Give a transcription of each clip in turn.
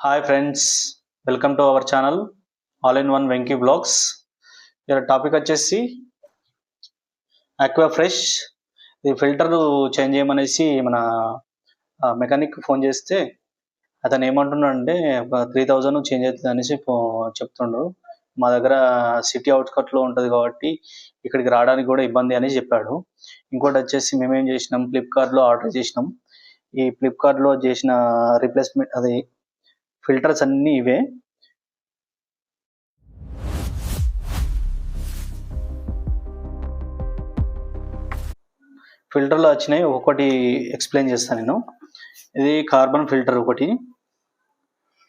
Hi friends welcome to our channel all in one Venky blogs ఇక్కడ topic వచ్చేసి aqua fresh ఇది filter change చేయమనేసి మన mechanic phone చేస్తే అతను ఏమంటున్నాడు అంటే ఒక త్రీ థౌజండ్ చేంజ్ అవుతుంది అనేసి చెప్తుండ్రు మా దగ్గర సిటీ అవుట్స్కట్లో ఉంటుంది కాబట్టి ఇక్కడికి రావడానికి కూడా ఇబ్బంది అని చెప్పాడు. ఇంకోటి వచ్చేసి మేమేం చేసినాం ఫ్లిప్కార్ట్లో ఆర్డర్ చేసినాం. ఈ ఫ్లిప్కార్ట్లో చేసిన రీప్లేస్మెంట్ అది ఫిల్టర్స్ అన్నీ ఇవే. ఫిల్టర్లు వచ్చినాయి ఒక్కొక్కటి ఎక్స్ప్లెయిన్ చేస్తాను నేను. ఇది కార్బన్ ఫిల్టర్ ఒకటి.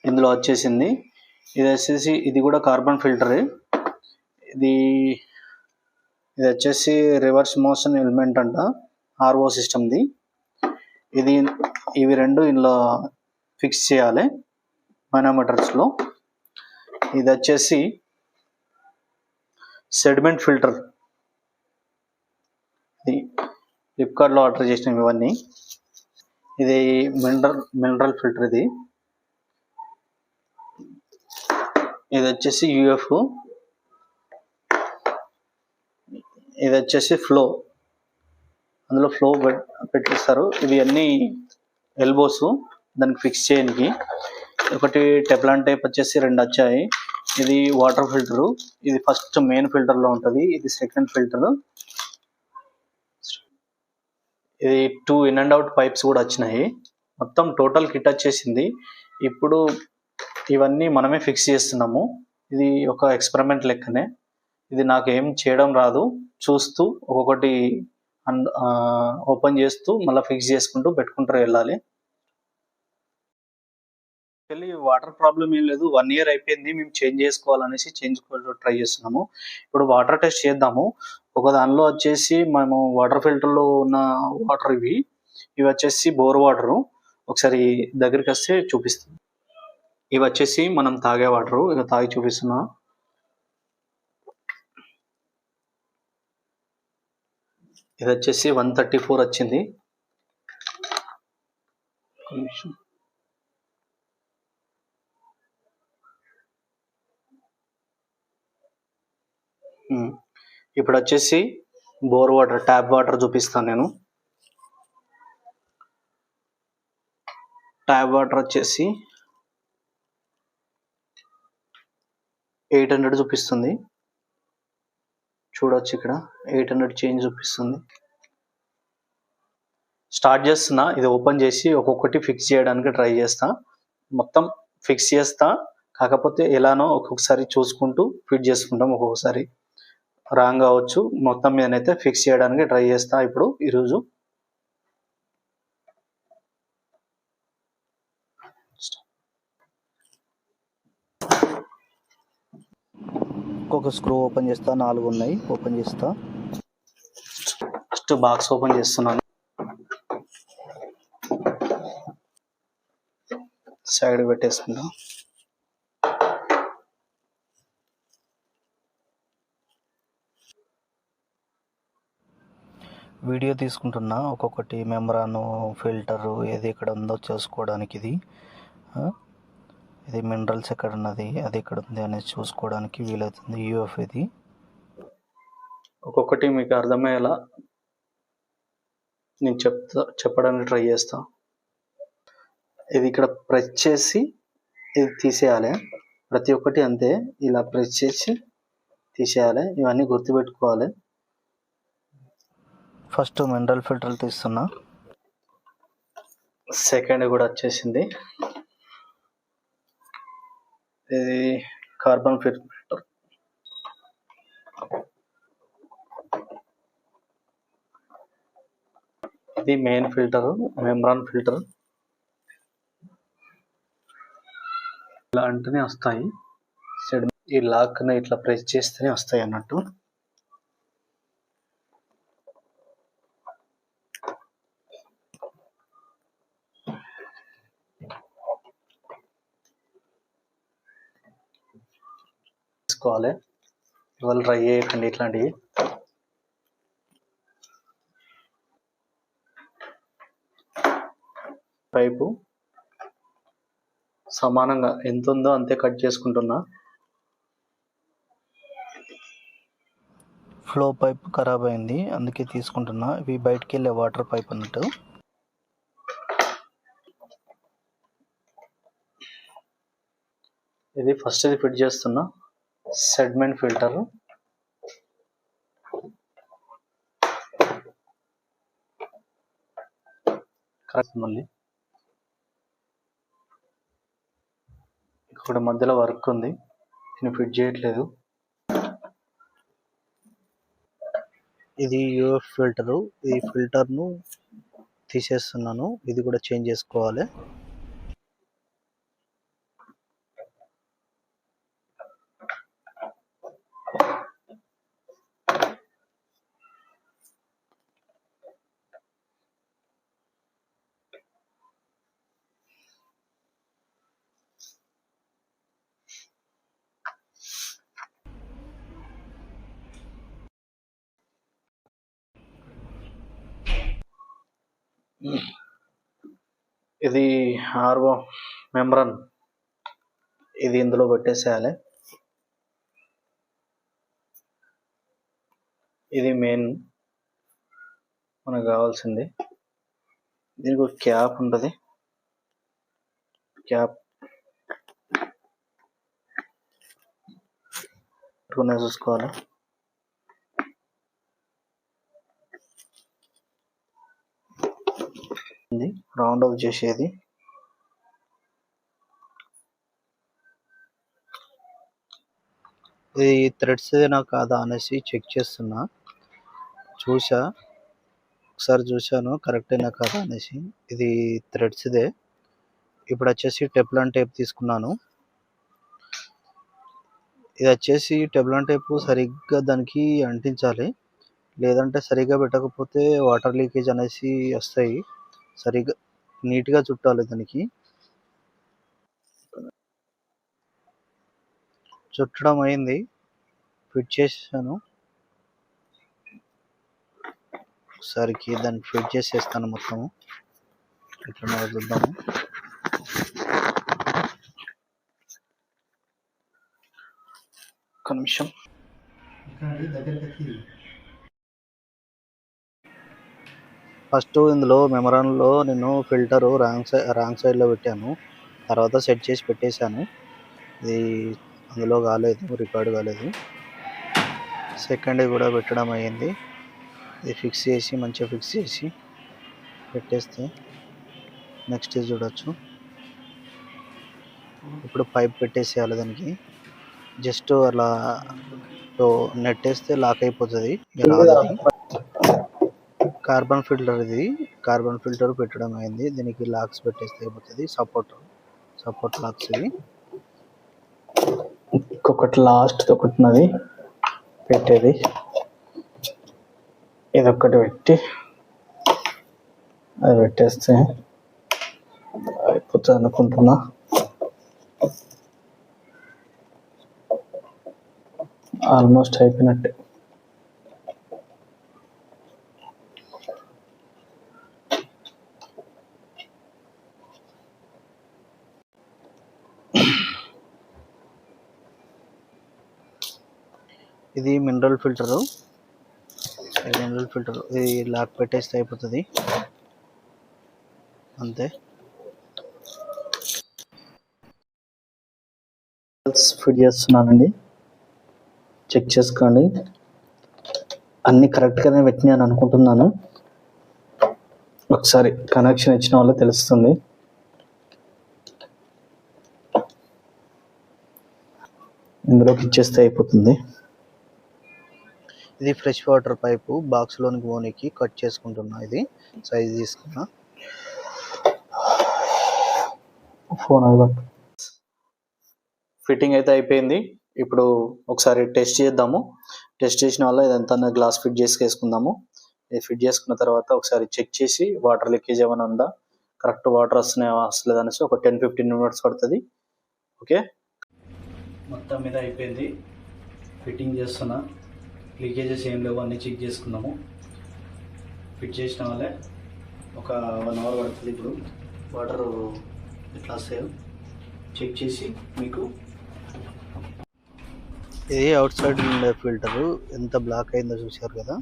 ఇందులో వచ్చేసింది. ఇది వచ్చేసి ఇది కూడా కార్బన్ ఫిల్టరే. ఇది ఇది వచ్చేసి రివర్స్ మోషన్ ఎలిమెంట్ అంట ఆర్ఓ సిస్టమ్ది. ఇది ఇవి రెండు ఇందులో ఫిక్స్ చేయాలి. మనోమీటర్స్లో ఇది వచ్చేసి సెడిమెంట్ ఫిల్టర్ ఇది ఫ్లిప్కార్ట్లో ఆర్డర్ చేసినవి ఇవన్నీ ఇది మినరల్ మినరల్ ఫిల్టర్ ఇది. ఇది వచ్చేసి యూఎఫ్ ఇది వచ్చేసి ఫ్లో అందులో ఫ్లో పెట్టిస్తారు. ఇవి అన్ని ఎల్బోస్ దానికి ఫిక్స్ చేయడానికి. ఒకటి టెప్లాన్ టైప్ వచ్చేసి రెండు వచ్చాయి. ఇది వాటర్ ఫిల్టర్. ఇది ఫస్ట్ మెయిన్ ఫిల్టర్లో ఇది సెకండ్ ఫిల్టర్. ఇది two in and out pipes కూడా వచ్చినాయి. మొత్తం టోటల్ కిట్ వచ్చేసింది. ఇప్పుడు ఇవన్నీ మనమే ఫిక్స్ చేస్తున్నాము. ఇది ఒక ఎక్స్పెరిమెంట్ లెక్కనే. ఇది నాకు ఏం చేయడం రాదు. చూస్తూ ఒక్కొక్కటి ఓపెన్ చేస్తూ మళ్ళీ ఫిక్స్ చేసుకుంటూ పెట్టుకుంటారు వెళ్ళాలి. వెళ్ళి వాటర్ ప్రాబ్లం ఏం లేదు. వన్ ఇయర్ అయిపోయింది. మేము చేంజ్ చేసుకోవాలనేసి చేంజ్ ట్రై చేస్తున్నాము. ఇప్పుడు వాటర్ టెస్ట్ చేద్దాము. ఒక దానిలో వచ్చేసి మేము వాటర్ ఫిల్టర్లో ఉన్న వాటర్ ఇవి. ఇవి వచ్చేసి బోర్ వాటర్ ఒకసారి దగ్గరికి వస్తే చూపిస్తాం ఇవి వచ్చేసి మనం తాగే వాటర్ ఇక తాగి చూపిస్తున్నా. ఇది వచ్చేసి వన్ థర్టీ ఫోర్ వచ్చింది. కొంచెం ఇప్పుడు వచ్చేసి బోర్ వాటర్ ట్యాప్ వాటర్ చూపిస్తాను నేను. ట్యాప్ వాటర్ వచ్చేసి ఎయిట్ హండ్రెడ్ చూపిస్తుంది. చూడొచ్చు ఇక్కడ. ఎయిట్ హండ్రెడ్ చేంజ్ చూపిస్తుంది. స్టార్ట్ చేస్తున్నా. ఇది ఓపెన్ చేసి ఒక్కొక్కటి ఫిక్స్ చేయడానికి ట్రై చేస్తా. మొత్తం ఫిక్స్ చేస్తా. కాకపోతే ఎలానో ఒక్కొక్కసారి చూసుకుంటూ ఫిట్ చేసుకుంటాం ఒక్కొక్కసారి. రాంగ్ కావచ్చు. మొత్తం మీదనైతే ఫిక్స్ చేయడానికి ట్రై చేస్తా ఇప్పుడు ఈరోజు. ఇంకొక స్క్రూ ఓపెన్ చేస్తా నాలుగు ఉన్నాయి ఓపెన్ చేస్తా. ఫస్ట్ బాక్స్ ఓపెన్ చేస్తున్నాను. సైడ్ పెట్టేసుకుంటా వీడియో తీసుకుంటున్నా. ఒక్కొక్కటి మెమరాను ఫిల్టరు ఏది ఎక్కడ ఉందో చూసుకోవడానికి ఇది. ఇది మినరల్స్ ఎక్కడ ఉన్నది అది ఎక్కడ ఉంది అనేది చూసుకోవడానికి వీలవుతుంది. యూఎఫ్ ఇది. ఒక్కొక్కటి మీకు అర్థమయ్యేలా నేను చెప్తా చెప్పడానికి ట్రై చేస్తా. ఇది ఇక్కడ ప్రెస్ చేసి ఇది తీసేయాలి. ప్రతి ఒక్కటి అంతే. ఇలా ప్రెస్ చేసి తీసేయాలి. ఇవన్నీ గుర్తుపెట్టుకోవాలి. ఫస్ట్ మినరల్ ఫిల్టర్ తీస్తున్నా. సెకండ్ కూడా వచ్చేసింది. ఇది కార్బన్ ఫిల్టర్. ఇది మెయిన్ ఫిల్టర్ మెమ్రాన్ ఫిల్టర్. ఇలాంటినే వస్తాయి. సెడ్- ఈ లాక్ని ఇట్లా ప్రెస్ చేస్తేనే వస్తాయి అన్నట్టు. తీసుకోవాలి. ఇవాళ డ్రై చేయకండి ఇట్లాంటివి. పైపు సమానంగా ఎంత ఉందో అంతే కట్ చేసుకుంటున్నా. ఫ్లో పైప్ ఖరాబ్ అయింది అందుకే తీసుకుంటున్నా. ఇవి బయటికి వెళ్ళే వాటర్ పైప్ అన్నట్టు. ఇది ఫస్ట్ ఇది ఫిట్ చేస్తున్నా. Segment filter. కరెక్ట్ మళ్ళీ. ఇక్కడ మధ్యలో వర్క్ ఉంది. నేను ఫిట్ చేయట్లేదు. ఇది యూఎఫ్ ఫిల్టరు. ఈ ఫిల్టర్ను తీసేస్తున్నాను. ఇది కూడా చేంజ్ చేసుకోవాలి. ఇది ఆర్వో మెమ్రన్ ఇది ఇందులో పెట్టేసేయాలి. ఇది మెయిన్ మనకు కావాల్సింది. దీనికి ఒక క్యాప్ ఉంటుంది. క్యాప్ పెట్టుకునే చూసుకోవాలి. ఉంటుంది రౌండ్ ఆఫ్ చేసేది. ఇది థ్రెడ్స్ నా కాదా అనేసి చెక్ చేస్తున్నా. చూసా ఒకసారి చూశాను కరెక్టేనా కాదా అనేసి. ఇది థ్రెడ్స్దే ఇప్పుడు వచ్చేసి టెప్లాన్ టేప్ తీసుకున్నాను. ఇది వచ్చేసి టెప్లాన్ టేప్ సరిగ్గా దానికి అంటించాలి. లేదంటే సరిగ్గా పెట్టకపోతే వాటర్ లీకేజ్ అనేసి వస్తాయి. సరిగ్గా నీట్గా చుట్టాలి దానికి. చుట్టడం అయింది. ఫిట్ చేసేసాను ఒకసారికి దాన్ని ఫిట్ చేసేస్తాను మొత్తం ఇట్లా చూద్దాము ఒక నిమిషం. ఫస్ట్ ఇందులో మెమరాన్లో నేను ఫిల్టర్ రాంగ్ సైడ్ రాంగ్ సైడ్లో పెట్టాను. తర్వాత సెట్ చేసి పెట్టేశాను. ఇది అందులో కాలేదు రికార్డ్ కాలేదు. సెకండ్ కూడా పెట్టడం అయ్యింది. ఇది ఫిక్స్ చేసి మంచిగా ఫిక్స్ చేసి పెట్టేస్తే నెక్స్ట్ చూడొచ్చు. ఇప్పుడు పైప్ పెట్టేసేయాలి దానికి. జస్ట్ అలా నెట్టేస్తే లాక్ అయిపోతుంది. రాదు కార్బన్ ఫిల్టర్ ఇది. కార్బన్ ఫిల్టర్ పెట్టడం అయింది. దీనికి లాక్స్ పెట్టేస్తే అయిపోతుంది. సపోర్ట్ సపోర్ట్ లాక్స్ ఇవి. ఇంకొకటి లాస్ట్ ఒకటి ఉన్నది. పెట్టేది. ఇదొక్కటి పెట్టి అది పెట్టేస్తే అయిపోతుంది అనుకుంటున్నా. ఆల్మోస్ట్ అయిపోయినట్టే. ఫిల్టరు. ఐదు మినరల్ ఫిల్టర్. ఇది లాక్ పెట్టేస్తే అయిపోతుంది. అంతే. ఫిట్ చేస్తున్నానండి. చెక్ చేసుకోండి. అన్ని కరెక్ట్గానే పెట్టినాను అనుకుంటున్నాను. ఒకసారి కనెక్షన్ ఇచ్చిన వాళ్ళు తెలుస్తుంది. ఇందులోకి ఇచ్చేస్తే అయిపోతుంది. ఇది ఫ్రెష్ వాటర్ పైపు బాక్స్లోనికి పోనీకి కట్ చేసుకుంటున్నా ఇది. సైజ్ తీసుకున్నా. ఫోన్. ఫిట్టింగ్ అయితే అయిపోయింది. ఇప్పుడు ఒకసారి టెస్ట్ చేద్దాము. టెస్ట్ చేసిన వల్ల ఇదంతా గ్లాస్ ఫిట్ చేసి వేసుకుందాము ఇది ఫిట్ చేసుకున్న తర్వాత ఒకసారి చెక్ చేసి వాటర్ లీకేజ్ ఏమైనా ఉందా? కరెక్ట్ వాటర్ వస్తున్నాయా వస్తలేదు అనేసి ఒక టెన్ ఫిఫ్టీన్ మినిట్స్ పడుతుంది. ఓకే మొత్తం మీద అయిపోయింది. ఫిట్టింగ్ చేస్తున్నా. లీకేజెస్ ఏం లేవు అన్నీ చెక్ చేసుకున్నాము. ఫిట్ చేసిన వల్లే ఒక వన్ అవర్ పడుతుంది ఇప్పుడు. వాటర్ ఎట్లా వస్తాయో చెక్ చేసి మీకు ఇది అవుట్ సైడ్ ఉండే ఫిల్టర్. ఎంత బ్లాక్ అయిందో చూశారు కదా?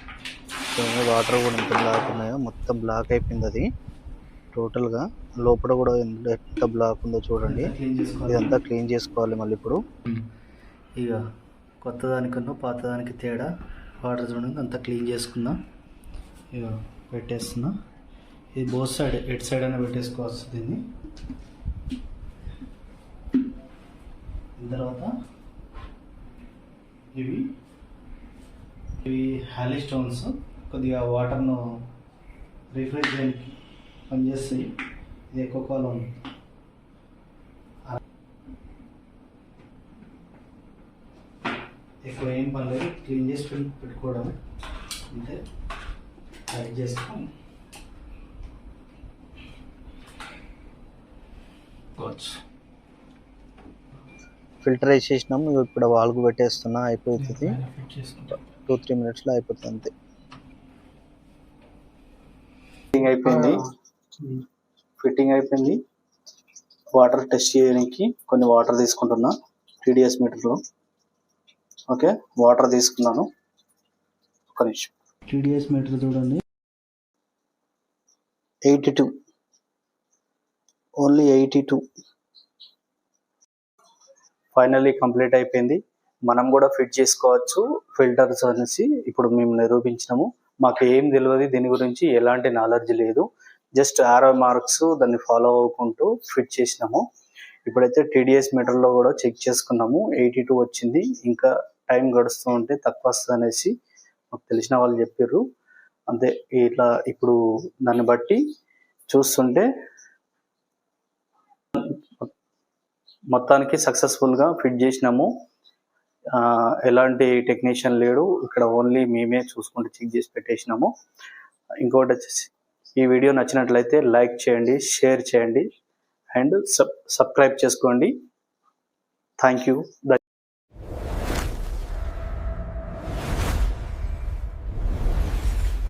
సో వాటర్ కూడా ఎంత బ్లాక్ ఉన్నాయో మొత్తం బ్లాక్ అయిపోయింది అది. టోటల్గా. లోపల కూడా ఎంత బ్లాక్ ఉందో చూడండి. ఇదంతా క్లీన్ చేసుకోవాలి మళ్ళీ ఇప్పుడు. ఇక కొత్తదానికన్నా పాతదానికి తేడా. వాటర్ చూడండి అంతా క్లీన్ చేసుకున్నా. ఇక పెట్టేస్తున్నా. ఇది బోత్ సైడ్ ఎట్ సైడ్ అయినా పెట్టేసుకోవచ్చు దీన్ని. తర్వాత ఇవి ఇవి హ్యాలీ స్టోన్స్. కొద్దిగా వాటర్ను రిఫ్రెష్ చేయడానికి పనిచేస్తాయి. ఇది ఎక్కువ కాలం ఎక్కువ ఏం పర్లేదు క్లీన్ చేసి పెట్- పెట్టుకోవడం అంటే యాడ్ చేస్తాం ఫిల్టర్ వేసేసినాం ఇప్పుడు వాల్కు పెట్టేస్తున్నా అయిపోతుంది. టూ త్రీ మినిట్స్లో అయిపోతుంది అంతే. ఫిట్టింగ్ అయిపోయింది. ఫిట్టింగ్ అయిపోయింది. వాటర్ టెస్ట్ చేయడానికి కొన్ని వాటర్ తీసుకుంటున్నా టీడీఎస్ మీటర్లో ఓకే వాటర్ తీసుకున్నాను. ఒక నిమిషం. టీడీఎస్ మీటర్ చూడండి. Eighty two. Only eighty two. Finally complete అయిపోయింది. మనం కూడా ఫిట్ చేసుకోవచ్చు. ఫిల్టర్స్ అనేసి ఇప్పుడు మేము నిరూపించినాము. మాకు ఏం తెలియదు దీని గురించి ఎలాంటి నాలెడ్జ్ లేదు. జస్ట్ ఆరో మార్క్స్ దాన్ని ఫాలో అవ్వకుంటూ ఫిట్ చేసినాము. ఇప్పుడైతే టీడీఎస్ మీటర్లో కూడా చెక్ చేసుకున్నాము. ఎయిటీ టూ వచ్చింది. ఇంకా టైం గడుస్తూ ఉంటే తక్కువ వస్తుంది అనేసి మాకు తెలిసిన వాళ్ళు చెప్పారు అంతే ఇట్లా ఇప్పుడు దాన్ని బట్టి చూస్తుంటే మొత్తానికి సక్సెస్ఫుల్గా ఫిట్ చేసినాము. ఎలాంటి టెక్నీషియన్ లేడు. ఇక్కడ ఓన్లీ మేమే చూసుకుంటూ చెక్ చేసి పెట్టేసినాము. ఇంకోటి వచ్చేసి ఈ వీడియో నచ్చినట్లయితే లైక్ చేయండి షేర్ చేయండి అండ్ సబ్ సబ్స్క్రైబ్ చేసుకోండి. Thank you.